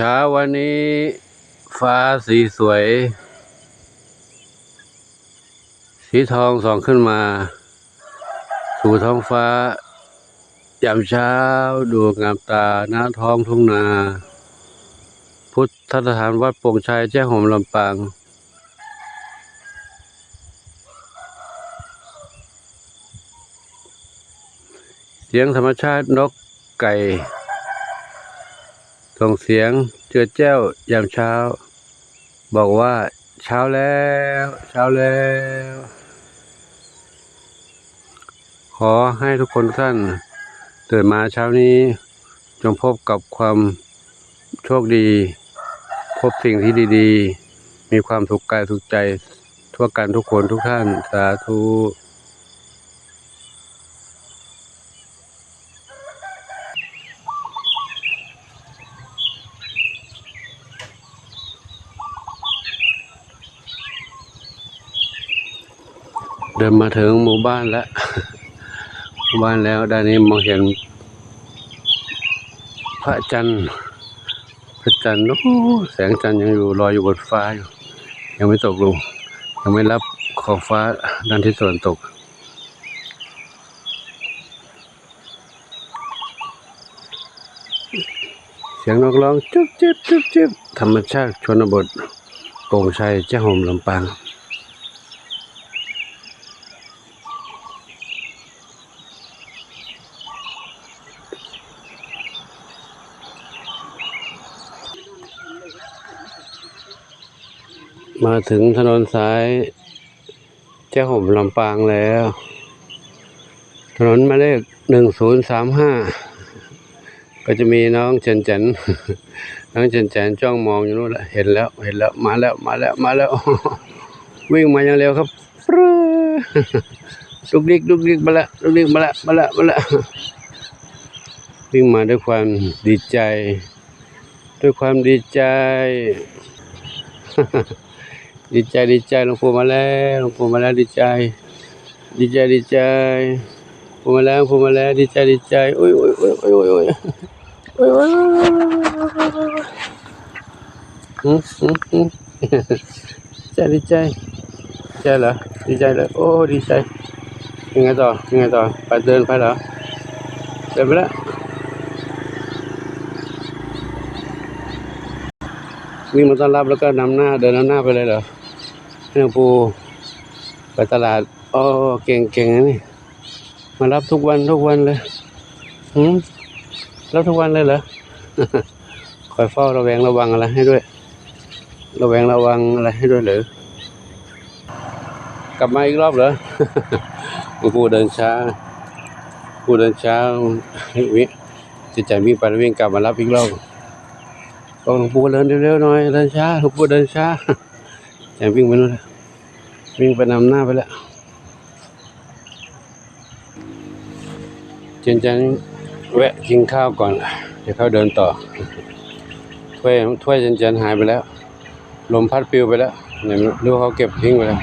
เช้าวันนี้ฟ้าสีสวย สีทองส่องขึ้นมา สู่ท้องฟ้ายามเช้าดูงามตาหน้าท้องทุ่งนา พุทธสถานวัดโป่งชัยแจ้ห่มลำปาง เสียงธรรมชาตินกไก่ ส่งเสียงเจือแจ้วยามเช้า บอกว่าเช้าแล้ว เช้าแล้ว ขอให้ทุกคนทุกท่านตื่นมาเช้านี้ จงพบกับความโชคดี พบสิ่งที่ดี ๆ มีความสุขกายสุขใจ ทั่วกันทุกคนทุกท่านสาธุ เดินมาถึงหมู่บ้านแล้วหมู่บ้านแล้วด้านนี้มองเห็น พระจันทร์พระจันทร์โอ้แสงจันทร์ยังอยู่ลอยอยู่บนฟ้าอยู่ ยังไม่ตกลง ยังไม่รับขอบฟ้าด้านที่ส่วนตก เสียงนกร้องจุ๊บจิ๊บจุ๊บจิ๊บธรรมชาติชนบทโป่งชัยเจ้าห่มลำปาง มาถึงถนนสายเจ้าห่มลำปางแล้ว ถนนมาเลขหนึ่งศูนย์สามห้าก็จะมีน้องเจนเจนน้องเจนเจนจ้องมองอยู่นู่นแหละเห็นแล้วเห็นแล้วมาแล้วมาแล้วมาแล้ว วิ่งมาอย่างเร็วครับปรึ๊ดลุกดิกลุกดิกมาละลุกดิกมาละมาละมาละวิ่งมาด้วยความดีใจ ด้วยความดีใจ ดีใจดีใจหลวงปู่มาแล้วหลวงปู่มาแล้วดีใจ ดีใจดีใจปู่มาแล้วปู่มาแล้วดีใจดีใจโอ้ยโอ้ยโอ้ยโอ้ยโอ้ยโอ้ยโอ้ยอืมอืมอืมดีใจดีใจใจเหรอดีใจเลยโอ้ดีใจยังไงต่อยังไงต่อไปเดินไปเหรอเดินไปแล้ววิ่งมาต้อนรับแล้วก็นำหน้าเดินนำหน้าไปเลยเหรอ ให้หลวงปูไปตลาดอ๋อเก่งเก่งนี่มารับทุกวันทุกวันเลยหืมรับทุกวันเลยเหรอคอยเฝ้าระแวงระวังอะไรให้ด้วย ระแวงระวังอะไรให้ด้วยเหรอกลับมาอีกรอบเหรอหลวงปู่เดินช้าหลวงปู่เดินช้าวิจะจ่ายวิ่งไปวิ่งกลับมารับอีกรอบบอกหลวงปู่เดินเร็วๆหน่อยเดินช้าหลวงปู่เดินช้า จ่าวิ่งไปนู่นแล้ววิ่งไปนำหน้าไปแล้วเจนจันแวะกินข้าวก่อน เดี๋ยวเขาเดินต่อ ถ้วยถ้วยเจนจันหายไปแล้ว ลมพัดปลิวไปแล้วเนี่ยรู้เขาเก็บทิ้งไปแล้ว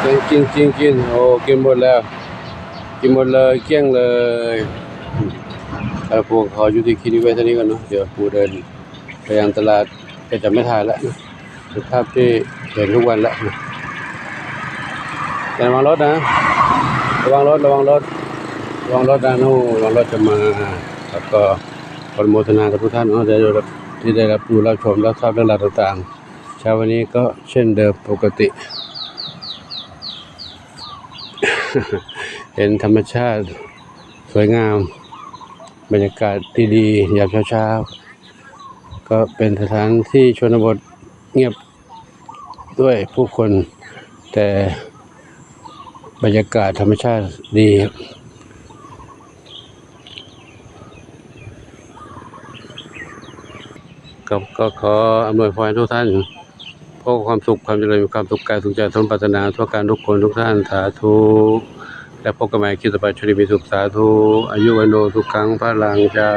กินกินกินกินโอ้กินหมดแล้ว กินหมดเลยเกลี้ยงเลย เออพวกเขาอยู่ที่คลินิกเวทนี้กันเนาะเดี๋ยวปูเดินไปยังตลาดก็จะไม่ถ่ายแล้วนะเป็นภาพที่เห็นทุกวันแล้วนะแต่ระวังรถนะ ระวังรถระวังรถระวังรถนะนู่นระวังรถจะมาแล้วก็ขอโมทนากับทุกท่านเนาะได้รับที่ได้รับดูรับชมรับทราบเรื่องราวต่างๆเช้าวันนี้ก็เช่นเดิมปกติ เห็นธรรมชาติสวยงาม บรรยากาศดีๆยามเช้าๆ ก็เป็นสถานที่ชนบทเงียบด้วยผู้คนแต่บรรยากาศธรรมชาติดี ครับก็ขออำนวยพรทุกท่านพบความสุขความเจริญมีความสุขกายสุขใจสมปรารถนาทั่วการทุกคนทุกท่านสาธุ และพบกันใหม่คลิปต่อไปชลิมีสุขสาธุอายุวันโนทุกครั้งพระลังเจ้า